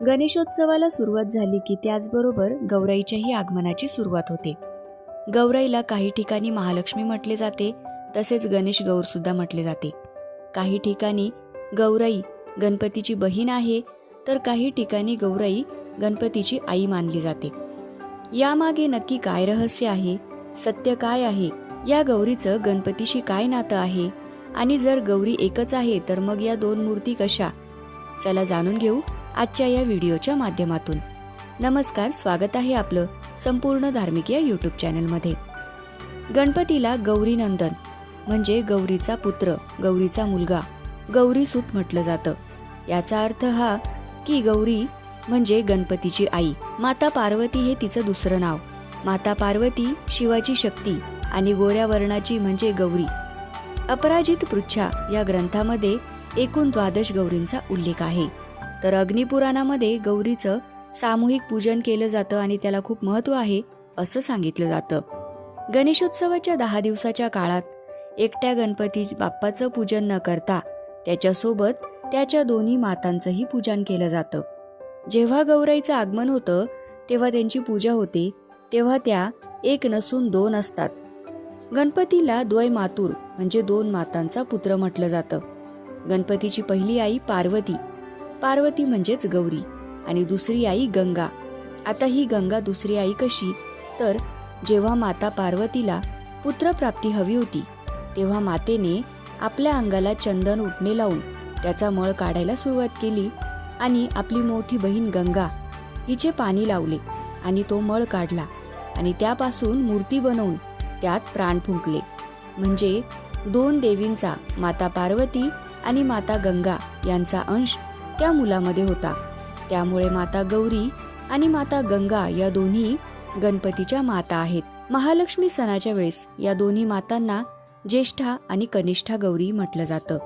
गणेशोत्सवाला सुरुवात झाली की त्याचबरोबर गौराईच्याही आगमनाची सुरुवात होते. गौराईला काही ठिकाणी महालक्ष्मी म्हटले जाते तसेच गणेश गौर सुद्धा म्हटले जाते. काही ठिकाणी गौराई गणपतीची बहीण आहे तर काही ठिकाणी गौराई गणपतीची आई मानली जाते. यामागे नक्की काय रहस्य आहे सत्य काय आहे या गौरीचं गणपतीशी काय नातं आहे आणि जर गौरी एकच आहे तर मग या दोन मूर्ती कशा? चला जाणून घेऊ. आजच्या या व्हिडिओच्या माध्यमातून. नमस्कार स्वागत आहे आपलं संपूर्ण धार्मिक या यूट्यूब चॅनलमध्ये. गणपतीला गौरीनंदन म्हणजे गौरीचा पुत्र गौरीचा मुलगा गौरीसूत म्हटलं जातं. याचा अर्थ हा की गौरी म्हणजे गणपतीची आई. माता पार्वती हे तिचं दुसरं नाव. माता पार्वती शिवाची शक्ती आणि गोऱ्या वर्णाची म्हणजे गौरी. अपराजित पृच्छा या ग्रंथामध्ये एकूण द्वादश गौरींचा उल्लेख आहे. तर अग्निपुराणामध्ये गौरीचं सामूहिक पूजन केलं जातं आणि त्याला खूप महत्त्व आहे असं सांगितलं जातं. गणेशोत्सवाच्या दहा दिवसाच्या काळात एकट्या गणपती बाप्पाचं पूजन न करता त्याच्यासोबत त्याच्या दोन्ही मातांचंही पूजन केलं जातं. जेव्हा गौराईचं आगमन होतं तेव्हा त्यांची पूजा होते तेव्हा त्या एक नसून दोन असतात. गणपतीला द्वय मातूर म्हणजे दोन मातांचा पुत्र म्हटलं जातं. गणपतीची पहिली आई पार्वती पार्वती म्हणजेच गौरी आणि दुसरी आई गंगा. आता ही गंगा दुसरी आई कशी? तर जेव्हा माता पार्वतीला पुत्रप्राप्ती हवी होती तेव्हा मातेने आपल्या अंगाला चंदन उठणे लावून त्याचा मळ काढायला सुरुवात केली आणि आपली मोठी बहीण गंगा हिचे पाणी लावले आणि तो मळ काढला आणि त्यापासून मूर्ती बनवून त्यात प्राण फुंकले. म्हणजे दोन देवींचा माता पार्वती आणि माता गंगा यांचा अंश त्या मुलामध्ये होता. त्यामुळे माता गौरी आणि माता गंगा या दोन्ही गणपतीच्या माता आहेत. महालक्ष्मी सणाच्या वेळेस या दोन्ही मातांना ज्येष्ठा आणि कनिष्ठा गौरी म्हटलं जातं.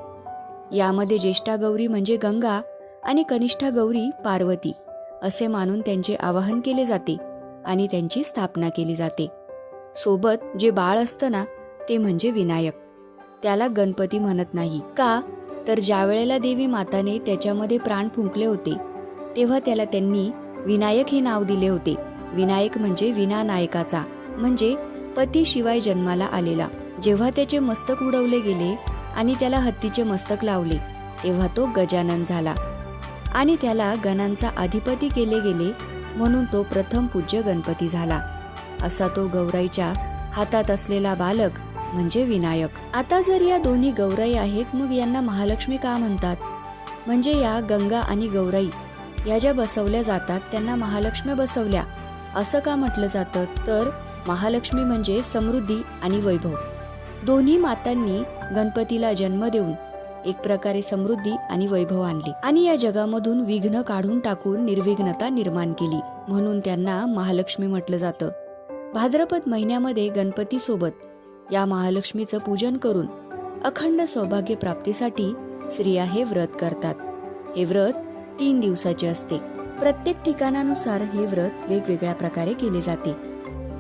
यामध्ये ज्येष्ठा गौरी म्हणजे गंगा आणि कनिष्ठा गौरी पार्वती असे मानून त्यांचे आवाहन केले जाते आणि त्यांची स्थापना केली जाते. सोबत जे बाळ असतं ना ते म्हणजे विनायक. त्याला गणपती म्हणत नाही. का? तर ज्यावेळेला देवी माताने त्याच्यामध्ये प्राण फुंकले होते तेव्हा त्याला त्यांनी विनायक हे नाव दिले होते. विनायक म्हणजे विना नायकाचा म्हणजे पती शिवाय जन्माला आलेला. जेव्हा त्याचे मस्तक उडवले गेले आणि त्याला हत्तीचे मस्तक लावले तेव्हा तो गजानन झाला. आणि त्याला गणांचा अधिपती केले गेले म्हणून तो प्रथम पूज्य गणपती झाला. असा तो गौराईच्या हातात असलेला बालक म्हणजे विनायक. आता जर या दोन्ही गौराई आहेत मग यांना महालक्ष्मी का म्हणतात? म्हणजे या गंगा आणि गौराई या ज्या बसवल्या जातात त्यांना महालक्ष्मी बसवल्या. असं का म्हटलं जातं? तर महालक्ष्मी म्हणजे समृद्धी आणि वैभव. दोन्ही मातांनी गणपतीला जन्म देऊन एक प्रकारे समृद्धी आणि वैभव आणले आणि या जगामधून विघ्न काढून टाकून निर्विघ्नता निर्माण केली. म्हणून त्यांना महालक्ष्मी म्हटलं जातं. भाद्रपद महिन्यामध्ये गणपती सोबत या महालक्ष्मीचं पूजन करून अखंड सौभाग्य प्राप्तीसाठी स्त्रिया हे व्रत करतात. हे व्रत तीन दिवसाचे असते. प्रत्येक ठिकाणानुसार हे व्रत वेगवेगळ्या प्रकारे केले जाते.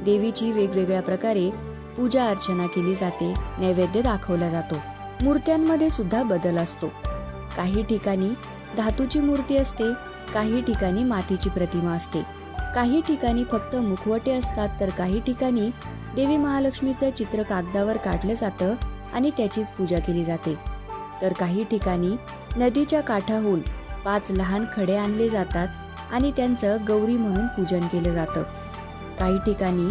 देवीची वेगवेगळ्या प्रकारे पूजा अर्चना केली जाते नैवेद्य दाखवला जातो. मूर्त्यांमध्ये सुद्धा बदल असतो. काही ठिकाणी धातूची मूर्ती असते काही ठिकाणी मातीची प्रतिमा असते. काही ठिकाणी फक्त मुखवटे असतात तर काही ठिकाणी देवी महालक्ष्मीचं चित्र कागदावर काढलं जातं आणि त्याचीच पूजा केली जाते. तर काही ठिकाणी नदीच्या काठाहून पाच लहान खडे आणले जातात आणि त्यांचं गौरी म्हणून पूजन केलं जातं. काही ठिकाणी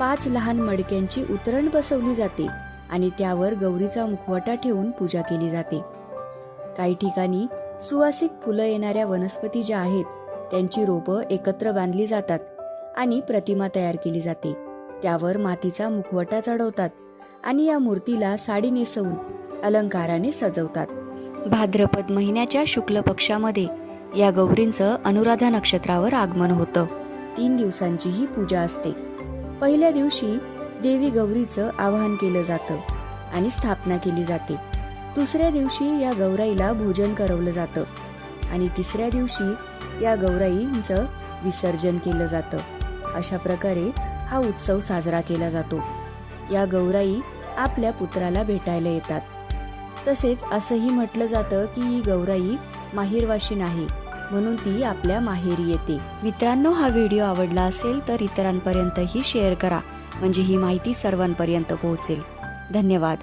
पाच लहान मडक्यांची उतरण बसवली जाते आणि त्यावर गौरीचा मुखवटा ठेवून पूजा केली जाते. काही ठिकाणी सुवासिक फुलं येणाऱ्या वनस्पती ज्या आहेत त्यांची रोपं एकत्र बांधली जातात आणि प्रतिमा तयार केली जाते. त्यावर मातीचा मुखवटा चढवतात आणि या मूर्तीला साडी नेसवून अलंकाराने सजवतात. भाद्रपद महिन्याच्या शुक्ल पक्षामध्ये या गौरींचं अनुराधा नक्षत्रावर आगमन होतं. तीन दिवसांची ही पूजा असते. पहिल्या दिवशी देवी गौरीचं आवाहन केलं जातं आणि स्थापना केली जाते. दुसऱ्या दिवशी या गौराईला भोजन करवलं जातं आणि तिसऱ्या दिवशी या गौराईंचं विसर्जन केलं जातं. अशा प्रकारे हा उत्सव साजरा केला जातो. या गौराई आपल्या पुत्राला भेटायला येतात. तसेच असंही म्हटलं जातं की ही गौराई माहीरवाशी नाही म्हणून ती आपल्या माहेरी येते. मित्रांनो हा व्हिडिओ आवडला असेल तर इतरांपर्यंतही शेअर करा म्हणजे ही माहिती सर्वांपर्यंत पोहोचेल. धन्यवाद.